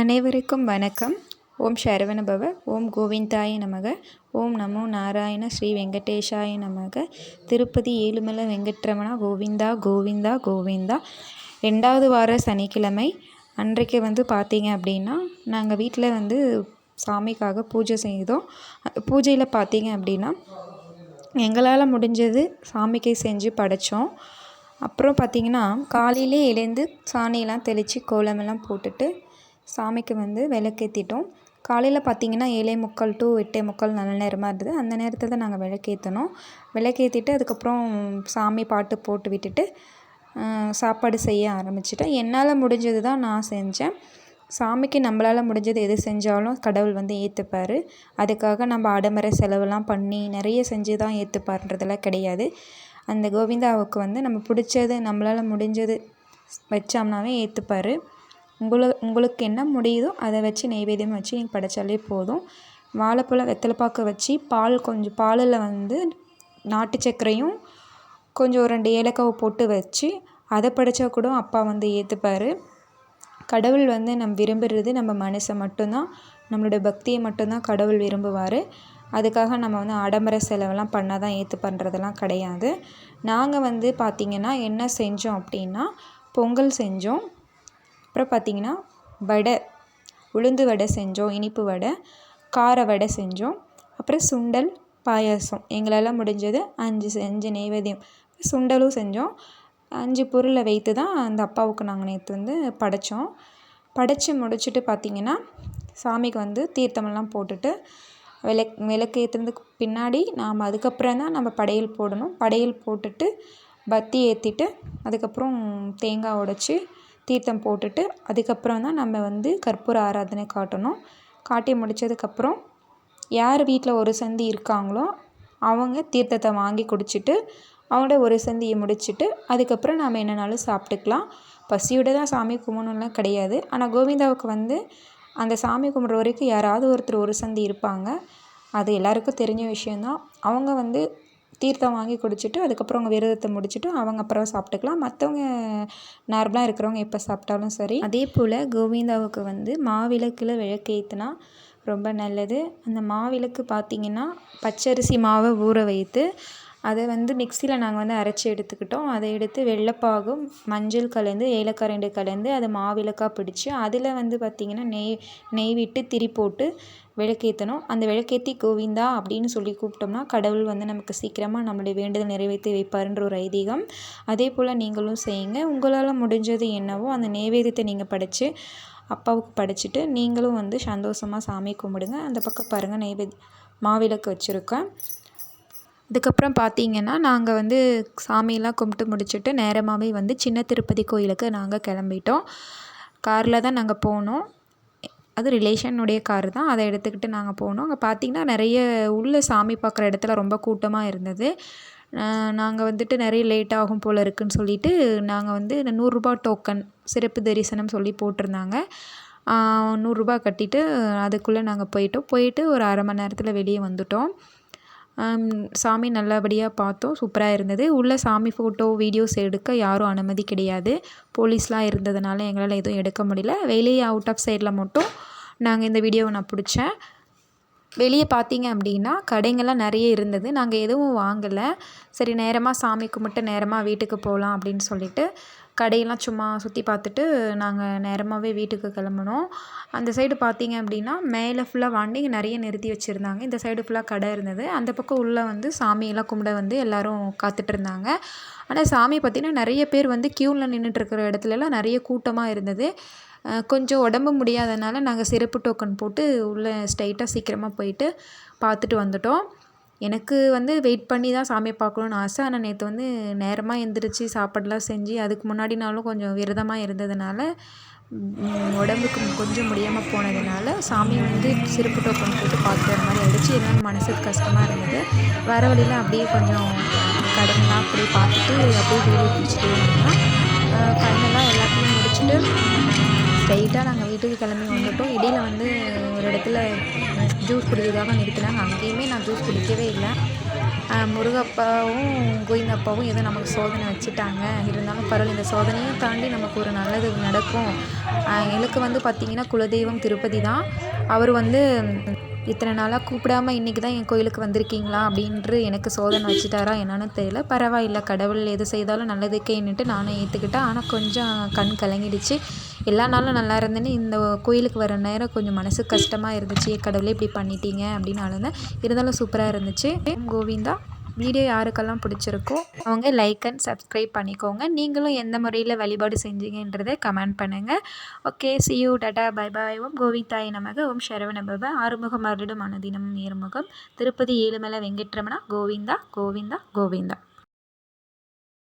அனைவருக்கும் வணக்கம். ஓம் சரவண பவ ஓம் கோவிந்தாய நமக ஓம் நமோ நாராயண ஸ்ரீ வெங்கடேஷாய நமக திருப்பதி ஏழுமலை வெங்கட்ரமணா கோவிந்தா கோவிந்தா கோவிந்தா. ரெண்டாவது வார சனிக்கிழமை அன்றைக்கு வந்து பார்த்தீங்க அப்படின்னா நாங்கள் வீட்டில் வந்து சாமிக்காக பூஜை செய்தோம். பூஜையில் பார்த்தீங்க அப்படின்னா எங்களால் முடிஞ்சது சாமிக்கு செஞ்சு படைத்தோம் அப்புறம் பார்த்திங்கன்னா காலையிலே எழுந்து சாணியெல்லாம் தெளித்து கோலமெல்லாம் போட்டுட்டு சாமிக்கு வந்து விளக்கேற்றிட்டோம் காலையில் பார்த்திங்கன்னா ஏழே முக்கால் டு எட்டே முக்கால் நல்ல நேரமாக இருந்தது. அந்த நேரத்தில் தான் நாங்கள் விளக்கேற்றினோம் விளக்கேற்றிட்டு அதுக்கப்புறம் சாமி பாட்டு போட்டு விட்டுட்டு சாப்பாடு செய்ய ஆரம்பிச்சிட்டேன். என்னால் முடிஞ்சது தான் நான் செஞ்சேன். சாமிக்கு நம்மளால் முடிஞ்சது எது செஞ்சாலும் கடவுள் வந்து ஏற்றுப்பார் அதுக்காக நம்ம ஆடம்பர செலவுலாம் பண்ணி நிறைய செஞ்சு தான் ஏற்றுப்பார்ன்றதெல்லாம் கிடையாது. அந்த கோவிந்தாவுக்கு வந்து நம்ம பிடிச்சது நம்மளால் முடிஞ்சது வச்சோம்னாவே ஏற்றுப்பார் உங்களை உங்களுக்கு என்ன முடியுதோ அதை வச்சு நெய்வேத்தியம் வச்சு நீங்கள் படைச்சாலே போதும். வாழைப்பழம் வெத்தலைப்பாக்கு வச்சு பால் கொஞ்சம் பாலில் வந்து நாட்டு சர்க்கரையும் கொஞ்சம் ஒரு ரெண்டு ஏலக்காவை போட்டு வச்சு அதை படைச்சா கூட அப்பா வந்து ஏற்றுப்பார் கடவுள் வந்து நம்ம விரும்புகிறது நம்ம மனசை மட்டும்தான் நம்மளுடைய பக்தியை மட்டும்தான் கடவுள் விரும்புவார். அதுக்காக நம்ம வந்து ஆடம்பர செலவெல்லாம் பண்ணால் தான் ஏற்று பண்ணுறதெல்லாம் கிடையாது. நாங்கள் வந்து பார்த்திங்கன்னா என்ன செஞ்சோம் அப்படின்னா பொங்கல் செஞ்சோம். அப்புறம் பார்த்திங்கன்னா வடை உளுந்து வடை செஞ்சோம் இனிப்பு வடை கார வடை செஞ்சோம் அப்புறம் சுண்டல் பாயாசம். எங்களால் முடிஞ்சது அஞ்சு செஞ்சு நெய்வேத்தியம். சுண்டலும் செஞ்சோம். அஞ்சு பொருளை வைத்து தான் அந்த அப்பாவுக்கு நாங்கள் நேற்று வந்து படைத்தோம் படைத்து முடிச்சுட்டு பார்த்திங்கன்னா சாமிக்கு வந்து தீர்த்தமெல்லாம் போட்டுட்டு விளக் விளக்கு ஏற்றுனதுக்கு பின்னாடி நாம் அதுக்கப்புறம் தான் நம்ம படையல் போடணும். படையல் போட்டுட்டு பத்தி ஏற்றிட்டு அதுக்கப்புறம் தேங்காய் உடச்சி தீர்த்தம் போட்டுட்டு அதுக்கப்புறம் தான் நம்ம வந்து கற்பூர ஆராதனை காட்டணும். காட்டி முடித்ததுக்கப்புறம் யார் வீட்டில் ஒரு சந்தி இருக்காங்களோ அவங்க தீர்த்தத்தை வாங்கி குடிச்சிட்டு அவங்களோட ஒரு சந்தியை முடிச்சுட்டு அதுக்கப்புறம் நாம் என்னனாலும் சாப்பிட்டுக்கலாம். பசியோடு தான் சாமி கும்பிடணும்லாம் கிடையாது. ஆனால் கோவிந்தாவுக்கு வந்து அந்த சாமி கும்பிட்ற வரைக்கும் யாராவது ஒருத்தர் ஒரு சந்தி இருப்பாங்க. அது எல்லாருக்கும் தெரிஞ்ச விஷயந்தான் அவங்க வந்து தீர்த்தம் வாங்கி குடிச்சிட்டு அதுக்கப்புறம் அவங்க விரதத்தை முடிச்சுட்டு அவங்க அப்புறம் சாப்பிட்டுக்கலாம். மற்றவங்க நார்மலாக இருக்கிறவங்க எப்போ சாப்பிட்டாலும் சரி. அதே போல் கோவிந்தாவுக்கு வந்து மாவிளக்கில் விளக்கு ஏற்றுனா ரொம்ப நல்லது. அந்த மாவிளக்கு பார்த்திங்கன்னா பச்சரிசி மாவை ஊற வைத்து அதை வந்து மிக்சியில் நாங்கள் வந்து அரைச்சி எடுத்துக்கிட்டோம். அதை எடுத்து வெள்ளைப்பாகும் மஞ்சள் கலந்து ஏலக்காய் ரெண்டு கலந்து அதை மாவிளக்காக பிடிச்சி அதில் வந்து பார்த்திங்கன்னா நெய் நெய் விட்டு திரி போட்டு விளக்கேற்றணும் அந்த விளக்கேற்றி கோவிந்தா அப்படின்னு சொல்லி கூப்பிட்டோம்னா கடவுள் வந்து நமக்கு சீக்கிரமாக நம்மளுடைய வேண்டுதல் நிறைவேற்றி வைப்பாருன்ற ஒரு ஐதீகம். அதே போல் நீங்களும் செய்யுங்க. உங்களால் முடிஞ்சது என்னவோ அந்த நெய்வேதியத்தை நீங்கள் படைத்து அப்பாவுக்கு படைச்சிட்டு நீங்களும் வந்து சந்தோஷமாக சாமி கும்பிடுங்க. அந்த பக்கம் பாருங்கள் நெய்வேதி மாவிளக்கு வச்சுருக்கேன். அதுக்கப்புறம் பார்த்தீங்கன்னா நாங்கள் வந்து சாமியெல்லாம் கும்பிட்டு முடிச்சுட்டு நேரமாகவே வந்து சின்ன திருப்பதி கோயிலுக்கு நாங்கள் கிளம்பிட்டோம். காரில் தான் நாங்கள் போனோம். அது ரிலேஷனுடைய கார் தான். அதை எடுத்துக்கிட்டு நாங்கள் போனோம். அங்கே பார்த்திங்கன்னா நிறைய உள்ளே சாமி பார்க்குற இடத்துல ரொம்ப கூட்டமாக இருந்தது. நாங்கள் வந்துட்டு நிறைய லேட் ஆகும் போல் இருக்குதுன்னு சொல்லிட்டு நாங்கள் வந்து இந்த நூறுரூபா டோக்கன் சிறப்பு தரிசனம் சொல்லி போட்டிருந்தாங்க. நூறுரூபா கட்டிட்டு அதுக்குள்ளே நாங்கள் போயிட்டோம். போயிட்டு ஒரு அரை மணி நேரத்தில் வெளியே வந்துட்டோம். சாமி நல்லபடியாக பார்த்தோம். சூப்பராக இருந்தது. உள்ளே சாமி ஃபோட்டோ வீடியோஸ் எடுக்க யாரும் அனுமதி கிடையாது. போலீஸ்லாம் இருந்ததுனால எங்களால் எதுவும் எடுக்க முடியல. வெளியே அவுட் ஆஃப் சைடில் மட்டும் நாங்கள் இந்த வீடியோவை நான் பிடிச்சேன். வெளியே பார்த்தீங்க அப்படின்னா கடைங்கள்லாம் நிறைய இருந்தது. நாங்கள் எதுவும் வாங்கலை. சரி நேரமாக சாமி கும்பிட்டு நேரமாக வீட்டுக்கு போகலாம் அப்படின்னு சொல்லிட்டு கடையெல்லாம் சும்மா சுற்றி பார்த்துட்டு நாங்கள் நேரமாகவே வீட்டுக்கு கிளம்புனோம். அந்த சைடு பார்த்தீங்க அப்படின்னா மேலே ஃபுல்லாக வண்டிங்க நிறைய நிறுத்தி வச்சுருந்தாங்க. இந்த சைடு ஃபுல்லாக கடை இருந்தது. அந்த பக்கம் உள்ளே வந்து சாமியெல்லாம் கும்பிட வந்து எல்லோரும் காத்துட்டு இருந்தாங்க. ஆனால் சாமி பார்த்திங்கன்னா நிறைய பேர் வந்து க்யூவில் நின்றுட்டுருக்கிற இடத்துலலாம் நிறைய கூட்டமாக இருந்தது. கொஞ்சம் உடம்பு முடியாதனால நாங்கள் சிறப்பு டோக்கன் போட்டு உள்ளே ஸ்ட்ரைட்டாக சீக்கிரமாக போயிட்டு பார்த்துட்டு வந்துட்டோம். எனக்கு வந்து வெயிட் பண்ணி தான் சாமியை பார்க்கணுன்னு ஆசை. ஆனால் நேற்று வந்து நேரமாக எழுந்திரிச்சி சாப்பாடெலாம் செஞ்சு அதுக்கு முன்னாடி நாளும் கொஞ்சம் விரதமாக இருந்ததுனால உடம்புக்கு கொஞ்சம் முடியாமல் போனதுனால சாமி வந்து சிறப்பு டோக்கன் போட்டு பார்க்குற மாதிரி ஆகிடுச்சு இருந்தாலும் மனசுக்கு கஷ்டமாக இருந்தது. வர வழியில் அப்படியே கொஞ்சம் கடைங்களாம் அப்படியே பார்த்துட்டு அப்படியே வீடியோ பிடிச்சிட்டு வந்தோம் கண்ணெல்லாம் எல்லாத்தையும் முடிச்சுட்டு ஸ்ட்ரைட்டாக நாங்கள் வீட்டுக்கு கிளம்பி வந்துவிட்டோம் இடையில் வந்து ஒரு இடத்துல ஜூஸ் குடிக்கிறதுக்காக நிறுத்தினாங்க. அங்கேயுமே நான் ஜூஸ் குடிக்கவே இல்லை. முருகப்பாவும் கோவிந்தப்பாவும் ஏதோ நமக்கு சோதனை வச்சுட்டாங்க. இருந்தாலும் பரவாயில்ல இந்த சோதனையும் தாண்டி நமக்கு ஒரு நல்லது நடக்கும். எனக்கு வந்து பார்த்திங்கன்னா குலதெய்வம் திருப்பதி தான். அவர் வந்து இத்தனை நாளாக கூப்பிடாம இன்றைக்கி தான் என் கோயிலுக்கு வந்திருக்கீங்களா அப்படின்ட்டு எனக்கு சோதனை வச்சுட்டாரா என்னன்னு தெரியல. பரவாயில்ல கடவுள் எது செய்தாலும் நல்லதுக்கேன்னுட்டு நானும் ஏற்றுக்கிட்டேன் ஆனால் கொஞ்சம் கண் கலங்கிடுச்சு. எல்லா நாளும் நல்லா இருந்தேன்னு இந்த கோயிலுக்கு வர நேரம் கொஞ்சம் மனசு கஷ்டமாக இருந்துச்சு. கடவுளே இப்படி பண்ணிட்டீங்க அப்படின்னு அழுந்தேன் இருந்தாலும் சூப்பராக இருந்துச்சு. கோவிந்தா வீடியோ யாருக்கெல்லாம் பிடிச்சிருக்கோ அவங்க லைக் அண்ட் சப்ஸ்கிரைப் பண்ணிக்கோங்க. நீங்களும் எந்த முறையில் வழிபாடு செஞ்சீங்கன்றதை கமெண்ட் பண்ணுங்கள் okay see you tata bye bye ஓம் கோவிந்தாய் நமக. ஓம் சரவண பப ஆறுமுகம் அருடும் அனுதினம் நேர்முகம். திருப்பதி ஏழுமலை வெங்கட்ரமணா கோவிந்தா கோவிந்தா கோவிந்தா.